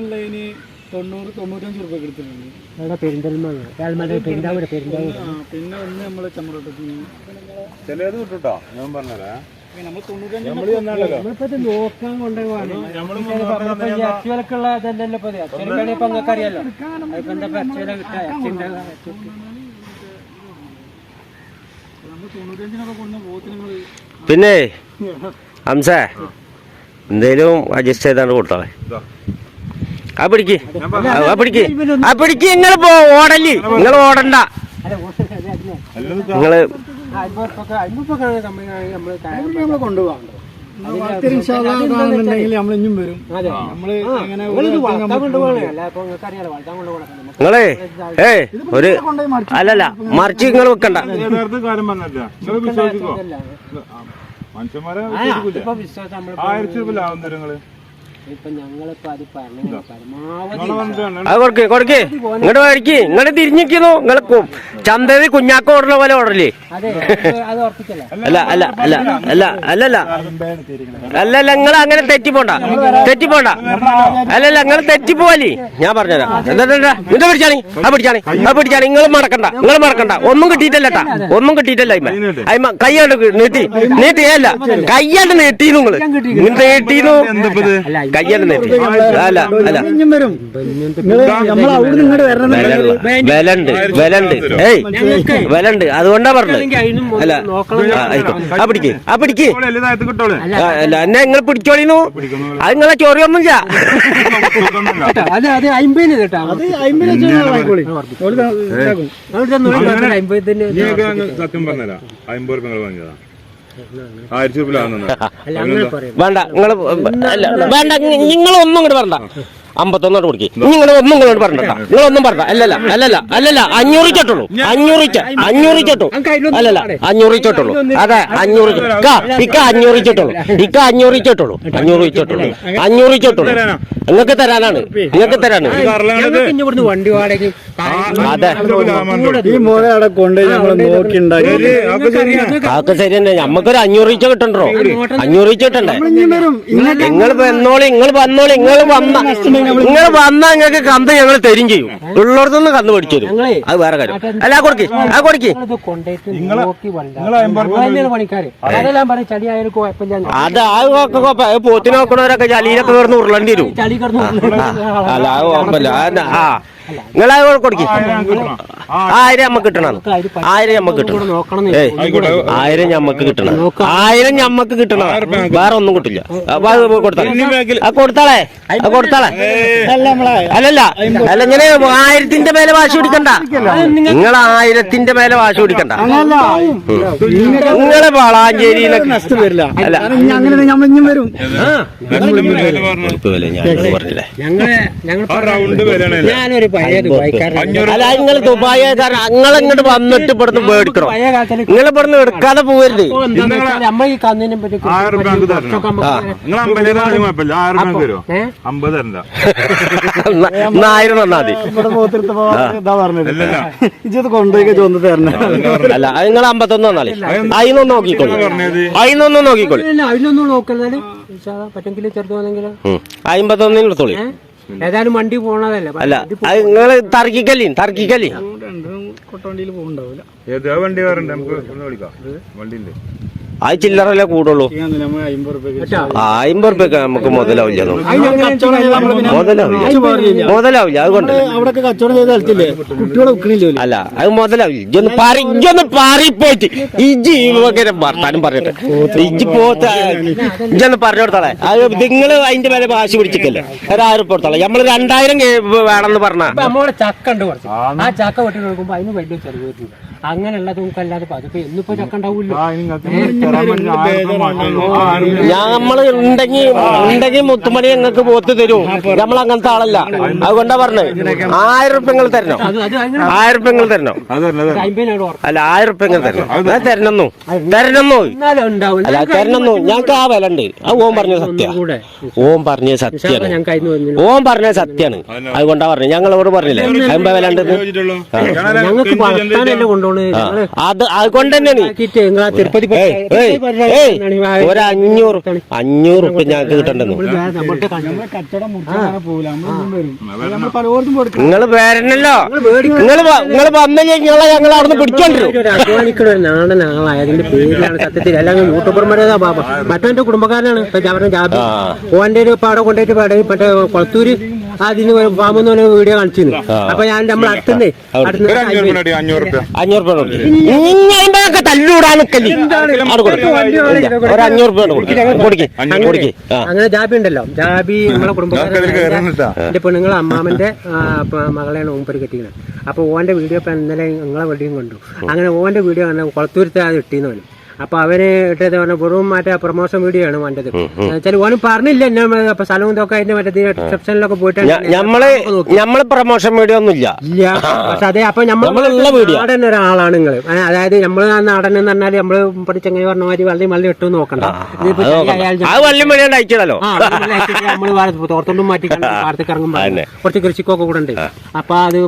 Online തൊണ്ണൂറ് തൊണ്ണൂറ്റഞ്ച് റുപ്യ എടുത്തിട്ടുണ്ട്. അവിടെ പെരിന്തൽമണ്ണ. ഏൽമല പെരിന്താവൂര് പെരിന്താവൂര് ആ പിന്നെ ഒന്ന് നമ്മൾ ചമ്മറോട്ടത്ത് ചിലത് കിട്ടുട്ടോ ഞാൻ പറഞ്ഞതാ. നമ്മൾ തൊണ്ണൂറ്റഞ്ച് നോക്കാൻ കൊണ്ടുപോവാണ്. അച്ചുവലക്കുള്ള ഇതല്ലല്ലോ ഇപ്പൊ അച്ചുവലക്കാണ് ഇപ്പൊ നിങ്ങൾക്ക് അറിയാലോ അതിപ്പോ എന്താ അച്ചുവല അച്ഛന്റെ പിന്നെ ഹംസേ എന്തേലും അഡ്ജസ്റ്റ് ചെയ്താണ് കൊടുത്തോളെ. ആ പിടിക്ക്. ആ നിങ്ങൾ പോ ഓടല്ലേ നിങ്ങൾ ഓടണ്ട. നിങ്ങൾ നിങ്ങളേ ഏ ഒരു അല്ലല്ല മറിച്ച് നിങ്ങൾ വെക്കണ്ട. മനുഷ്യന്മാരെ ആയിരത്തി രൂപ ലാഭം തരും കൊടുക്ക് കൊടുക്ക്. ഇങ്ങോട്ട് മേടിക്ക് ഇങ്ങോട്ട് തിരിഞ്ഞിരിക്കുന്നു. നിങ്ങൾ ചന്തയിൽ കുഞ്ഞാക്ക ഓടണ പോലെ ഓടല്ലേ അല്ല അല്ല അല്ല അല്ല അല്ലല്ല അല്ലല്ല നിങ്ങൾ അങ്ങനെ തെറ്റിപ്പോണ്ട. തെറ്റിപ്പോണ്ട. അല്ലല്ല നിങ്ങൾ തെറ്റിപ്പോവല്ലേ? ഞാൻ പറഞ്ഞുതരാം. എന്താ ഇത് പിടിച്ചാണി ആ പിടിച്ചാണി ആ പിടിച്ചാണി. നിങ്ങൾ മടക്കണ്ട നിങ്ങൾ മടക്കണ്ട. ഒന്നും കിട്ടിയിട്ടല്ലട്ടാ. ഒന്നും കിട്ടിയിട്ടല്ല അയ്മ. അയിമ കൈയാണ്ട് നീട്ടി നീട്ടിയല്ല കൈയാണ്ട് നീട്ടി നിങ്ങൾ നീട്ടിന്നു കയ്യാണ്ട് നീട്ടി അല്ല അല്ല നമ്മൾ അവിടെ ഇങ്ങോട്ട് വരണം വിലണ്ട് വിലണ്ട്. ഏയ് വിലണ്ട്. അതുകൊണ്ടാ പറഞ്ഞത്. അല്ല ആ, പിടിക്ക് ആ പിടിക്ക്. അല്ല എന്നെ നിങ്ങൾ പിടിച്ചോളിന്നു. അത് നിങ്ങളെ ചോറിയൊന്നും സത്യം പറഞ്ഞതാ അമ്പത് രൂപ വാങ്ങിയതാ. ആയിരത്തി വേണ്ട നിങ്ങൾ വേണ്ട നിങ്ങൾ ഒന്നും ഇങ്ങോട്ട് പറഞ്ഞ അമ്പത്തൊന്നോട്ട് കൊടുക്കി. നിങ്ങൾ ഒന്നും ഇങ്ങോട്ട് നിങ്ങൾ നിങ്ങളൊന്നും പറഞ്ഞ അല്ലല്ല അല്ലല്ല അല്ലല്ല അഞ്ഞൂറ് ചട്ടുള്ളൂ അഞ്ഞൂറ് അഞ്ഞൂറ് ചട്ടു അല്ലല്ല അഞ്ഞൂറ് ചട്ടുള്ളൂ അതെ അഞ്ഞൂറ് ഇക്ക, ഇക്ക അഞ്ഞൂറ് ചട്ടുള്ളൂ ഇക്ക അഞ്ഞൂറ് ചട്ടുള്ളൂ അഞ്ഞൂറ് ചട്ടുള്ളൂ അഞ്ഞൂറ് ചട്ടുള്ളൂ നിങ്ങൾക്ക് തരാനാണ്. നിങ്ങൾക്ക് തരാനാണ്. അതെ. അതൊക്കെ ശരി തന്നെ നമ്മക്കൊരു അഞ്ഞൂറ് ഇച്ച കിട്ടണ്ടോ? അഞ്ഞൂറ് ഈച്ച കിട്ടണ്ടേ? നിങ്ങൾ വന്നോളി നിങ്ങൾ വന്നോളി നിങ്ങൾ വന്ന. നിങ്ങൾ വന്നാ നിങ്ങൾക്ക് കന്ത് ഞങ്ങൾ തരും ചെയ്യും. ഉള്ളിടത്തുനിന്ന് കന്ന് പഠിച്ചു തരും അത് വേറെ കാര്യം. അല്ല ആ കൊടുക്ക്. ആ കൊടുക്ക്. അത്. ആ പോത്തിനോക്കണവരൊക്കെ ചളിയിലൊക്കെ കിടന്ന് ഉരുളേണ്ടി വരും. അല്ല അത് കുഴപ്പമില്ല. ആ. നിങ്ങൾ അത് കൊടുക്ക്. ആയിരം നമ്മക്ക് കിട്ടണം. ആയിരം നമ്മക്ക് കിട്ടണം. ആയിരം ഞമ്മക്ക് കിട്ടണം. ആയിരം ഞമ്മക്ക് കിട്ടണം. വേറെ ഒന്നും കിട്ടില്ല. കൊടുത്താളെ. കൊടുത്താളെ. അല്ലല്ല. അല്ല ഇങ്ങനെ ആയിരത്തിന്റെ മേലെ വാശി പിടിക്കണ്ട. നിങ്ങൾ ആയിരത്തിന്റെ മേലെ വാശി പിടിക്കണ്ട. നിങ്ങളെ വളാഞ്ചേരി അല്ല. ഞാനൊരു അല്ല നിങ്ങൾ ദുബായ കാരണം നിങ്ങൾ ഇങ്ങോട്ട് വന്നിട്ട് ഇവിടുന്ന് മേടിക്കണോ? നിങ്ങൾ ഇവിടുന്ന് എടുക്കാതെ പോവരുത്. നമ്മൾ ഈ കന്നിനെ പറ്റി ആയിരം രൂപ നമുക്ക് തരണം നിങ്ങൾ അമ്പത് തരാനും കുഴപ്പമില്ല. ആയിരം രൂപ നമുക്ക് തരുമോ? ഏ? അമ്പത് തരണ്ട. എന്നാ- എന്നാ ആയിരം തന്നാ മതി. ഇവിടെ പോത്തിരുത്തപ്പോ ഇതാ പറഞ്ഞത്. അല്ലല്ല ഇജ്ജത് കൊണ്ടുപോയി ചോദിച്ചു തരണം. അല്ല അത് നിങ്ങൾ അമ്പത്തൊന്ന് തന്നാളി അതിനൊന്ന് നോക്കിക്കോളൂ. അതിനൊന്നും നോക്കിക്കോളൂ. അതിനൊന്നും നോക്കരുത്. പറ്റെങ്കിൽ ചെറുതാണെങ്കിലും അമ്പത്തൊന്നിന് എടുത്തോളി ഏതായാലും വണ്ടി പോണതല്ലേ? അല്ല അത് നിങ്ങൾ തർക്കിക്കല്ലേ തർക്കിക്കല്ലേ കൊട്ടവണ്ടിയിൽ പോകുന്നുണ്ടാവില്ല ഏതാ വണ്ടി വേറെ നമുക്ക് ഒന്ന് വിളിക്കാം. വണ്ടി ഉണ്ട് അത് ചില്ലറല്ലേ കൂടുള്ളൂ. അമ്പത് റുപ്യൊക്കെ നമുക്ക് മുതലാവില്ല. മുതലാവില്ല. മുതലാവില്ല വിൽക്കണില്ലേ അല്ല അത് മുതലാവില്ല. ഇജൊന്ന് പാറി ഇജൊന്ന് പാറിപ്പോയിട്ട്. ഇജി ഇവങ്ങനെ വർത്താനം പറഞ്ഞിട്ട് ഇജി പോത്ത ഇജൊന്ന് പറഞ്ഞു കൊടുത്താളെ. അത് നിങ്ങൾ അതിന്റെ മേലെ വാശി പിടിച്ചിക്കല്ലേ ഒരു ആയിരം കൊടുത്താളെ. നമ്മൾ രണ്ടായിരം വേണമെന്ന് പറഞ്ഞ. ഇപ്പൊ നമ്മളെ ചക്ക ഉണ്ട് കുറച്ച്. ആ. ചക്ക വെട്ടി കൊടുക്കുമ്പോ അതിന് വെള്ളം നമുക്ക് അല്ലാതെ ഇപ്പൊ അതിപ്പോ എന്നിപ്പോ ചക്ക ഉണ്ടാവില്ല. നമ്മൾ ഉണ്ടെങ്കി ഉണ്ടെങ്കിൽ മുത്തുമണി ഞങ്ങൾക്ക് പോത്ത് തരും. നമ്മൾ അങ്ങനത്തെ ആളല്ല. അതുകൊണ്ടാ പറഞ്ഞത് ആയിരം ഉറുപ്പിക നിങ്ങൾ തരണോ ആയിരം ഉറുപ്പിക തരണോ. തരണം, അത് തരണം. അല്ല ആയിരം ഉറുപ്പിക നിങ്ങൾ തരണം. ഞാൻ തരണന്നു തരണന്നു അല്ല തരണന്നു ഞങ്ങൾക്ക് ആ വില ഉണ്ട്. ആ ഓം പറഞ്ഞ സത്യ ഓം പറഞ്ഞ സത്യാണ്. ഞാൻ കഴിഞ്ഞു വന്നില്ല ഓം പറഞ്ഞ സത്യാണ്. അതുകൊണ്ടാ പറഞ്ഞത് ഞങ്ങളോട് പറഞ്ഞില്ലേ? അമ്പ വില ഞങ്ങൾ അത് അതുകൊണ്ട് തന്നെയാണ് തിരുപ്പതി ഒരു അഞ്ഞൂറ് അഞ്ഞൂറ് ഉപ്പ് ഞങ്ങൾക്ക് കിട്ടണ്ടെന്ന് നിങ്ങൾ വരണല്ലോ. നിങ്ങൾ നിങ്ങൾ വന്നു കഴിഞ്ഞാൽ ഞങ്ങൾ അവിടുന്ന് ആളായതിന്റെ പേരിലാണ് സത്യത്തിൽ. അല്ലെങ്കിൽ യൂട്യൂബർമാരെ മറ്റവന്റെ കുടുംബക്കാരനാണ്. ഇപ്പൊ അവരുടെ ജാബി ഓന്റെ ഒരു പാടെ കൊണ്ടുപോയിട്ട് പാടെ മറ്റേ കൊളത്തൂര് അതിന് പാമ്പെന്ന് പറഞ്ഞ വീഡിയോ കാണിച്ചിരുന്നു. അപ്പൊ ഞാൻ നമ്മൾ അടുത്തുനിന്ന് ഒരു അഞ്ഞൂറ് രൂപ തല്ലൂടാൻ നിക്കല്ലേ? ഒരു അഞ്ഞൂറ് രൂപ അങ്ങനെ ജാബി ഉണ്ടല്ലോ. ജാബി നമ്മളെ കുടുംബക്കാരെ. പെണ്ണുങ്ങളെ അമ്മാമന്റെ മകളെയാണ് മൂപ്പര് കെട്ടിക്കുന്നത്. അപ്പൊ ഓന്റെ വീഡിയോ ഇപ്പൊ ഇന്നലെ നിങ്ങളെ വീഡിയോയും കണ്ടു. അങ്ങനെ ഓന്റെ വീഡിയോ കുളത്തൂരത്തെ അത് ഇട്ടീന്ന് അപ്പൊ അവന് ഇട്ടത് പറഞ്ഞ വെറും മറ്റേ പ്രൊമോഷൻ വീഡിയോ ആണ് വേണ്ടത്. വെച്ചാൽ ഓനും പറഞ്ഞില്ല എന്നെ അപ്പൊ സ്ഥലവും ഇതൊക്കെ അതിന്റെ മറ്റേ റിസപ്ഷനിലൊക്കെ പോയിട്ട് ഞമ്മൾ ഞമ്മൾ പ്രൊമോഷൻ വീഡിയോ ഒന്നും ഇല്ല. ഇല്ല. പക്ഷെ അതെ അപ്പൊ നമ്മൾ. നാടൻ ഒരാളാണ് നിങ്ങൾ അതായത് നമ്മൾ നാടൻ എന്ന് പറഞ്ഞാൽ നമ്മൾ പഠിച്ചങ്ങനെ പറഞ്ഞ മാതിരി വള്ളി മള്ളി ഇട്ടു നോക്കണ്ട. നമ്മൾ തോർത്തോണ്ടും മാറ്റി പാടത്തേക്ക് ഇറങ്ങുമ്പോ. കുറച്ച് കൃഷിക്കൊക്കെ കൂടെ ഉണ്ട്. അപ്പൊ അത്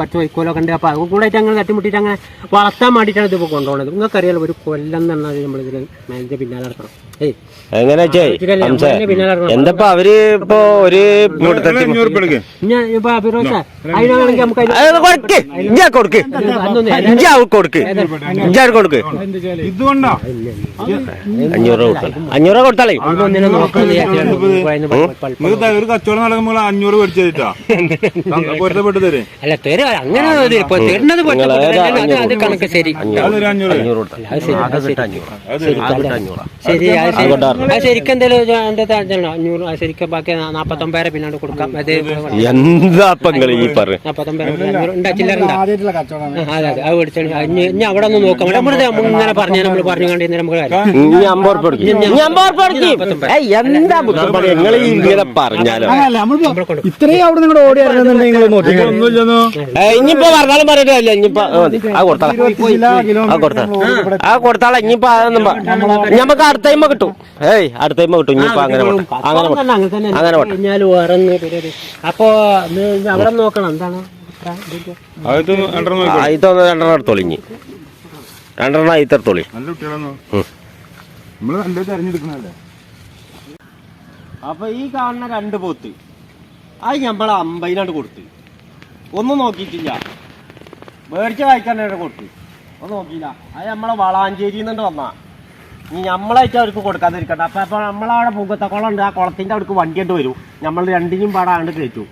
വറ്റ വൈക്കോലൊക്കെ ഉണ്ട് അപ്പൊ അത് കൂടെ ആയിട്ട് അങ്ങനെ തട്ടിമുട്ടിട്ട് അങ്ങനെ വളർത്താൻ വേണ്ടിയിട്ടാണ് ഇതിപ്പോ കൊണ്ടുപോകുന്നത് നിങ്ങൾക്കറിയാലോ ഒരു കൊല്ലം പറഞ്ഞാൽ നമ്മൾ ഇതിന് മേലിന്റെ പിന്നാലെ നടക്കണം ഏയ് എങ്ങനെ എന്തപ്പോ അവർ ഇപ്പൊ ഒരു കൊടുക്ക്. കൊടുക്ക്. കൊടുക്ക്. അഞ്ഞൂറ് രൂപ അഞ്ഞൂറ് രൂപ കൊടുത്താളേ. ഒരു കച്ചവടം നടക്കുമ്പോൾ അഞ്ഞൂറ് മേടിച്ചു അല്ല തരും അങ്ങനെ തരുന്നത് കണക്ക് ശരി. അഞ്ഞൂറ്. അഞ്ഞൂറ്. ശരിക്കും. അഞ്ഞൂറ് ശരിക്കും ബാക്കി പിന്നാണ്ട് കൊടുക്കാം. അത് എന്താ ഈ ഇനി ഇനി അവിടെ ഒന്ന് നോക്കാം. നമ്മുടെ ഇങ്ങനെ പറഞ്ഞു നമ്മൾ പറഞ്ഞു കണ്ടിരുന്ന ഇനിയിപ്പോ പറഞ്ഞാലും പറയട്ടില്ല ഇനിയിപ്പോ ആ മതി. ആ ആ കൊടുത്താ കൊടുത്താളെ ഇനിയിപ്പോ അതൊന്നും ഞമ്മക്ക് അടുത്ത ടൈമ കിട്ടും. ഏയ് അടുത്ത ടൈമ കിട്ടും ഇനിയിപ്പോ അങ്ങനെ. അങ്ങനെ. അങ്ങനെ അപ്പൊ ഇത് അവിടെ നോക്കണം എന്താണ്? രണ്ടെണ്ണം എടുത്തോളി ഇനി. രണ്ടെണ്ണം തെരഞ്ഞെടുക്കണല്ലേ അപ്പൊ ഈ കാണുന്ന രണ്ട് പോത്ത് അത് നമ്മളെ അമ്പതിനാണ്ട് കൊടുത്ത്. ഒന്നും നോക്കിയിട്ടില്ല. മേടിച്ച വായിക്കാനായിട്ട് കൊടുത്ത്. നോക്കിയില്ല. അത് നമ്മളെ വളാഞ്ചേരിയിൽ നിന്നുണ്ട് വന്നാ. ഇനി നമ്മളായിട്ട് അവർക്ക് കൊടുക്കാതിരിക്കട്ടെ. അപ്പൊ അപ്പൊ നമ്മളവിടെ പൂക്കത്തെ കുളം ഉണ്ട്. ആ കുളത്തിന്റെ അവിടേക്ക് കണ്ടു വരും. നമ്മൾ രണ്ടിനും പാടാണ്ട് കയറ്റു.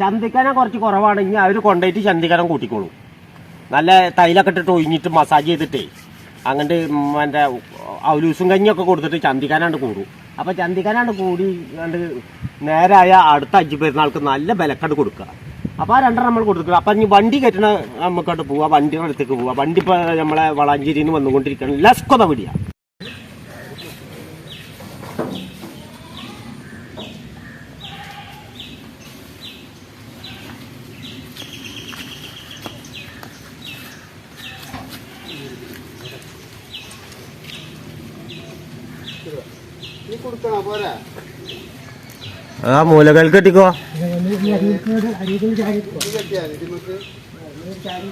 ചന്തിക്കാനെ കുറച്ച് കുറവാണ്. ഇനി അവർ കൊണ്ടുപോയിട്ട് ചന്തിക്കാനം കൂട്ടിക്കോളൂ. നല്ല തൈലൊക്കെ ഇട്ടിട്ട് ഒഴിഞ്ഞിട്ട് മസാജ് ചെയ്തിട്ടേ അങ്ങോട്ട് എന്റെ ഔലൂസും കഞ്ഞിയൊക്കെ കൊടുത്തിട്ട് ചന്തിക്കാനാണ്ട് കൂടും. അപ്പൊ ചന്തിക്കാനാണ്ട് കൂടി കണ്ട് നേരായ അടുത്ത അഞ്ച് പെരുന്നാൾക്ക് നല്ല ബലക്കട് കൊടുക്കുക. അപ്പൊ ആ രണ്ടെണ്ണം നമ്മൾ കൊടുക്കുക അപ്പൊ ഇനി വണ്ടി കയറ്റണ നമുക്കോട്ട് പോവാ വണ്ടിയുടെ അടുത്തേക്ക് പോവാ. വണ്ടി ഇപ്പൊ നമ്മളെ വളാഞ്ചേരിയിൽ നിന്ന് വന്നുകൊണ്ടിരിക്കണം ലസ്കൊത പിടിയാ ആ മൂലകൾ കെട്ടിക്കോ. ചാരി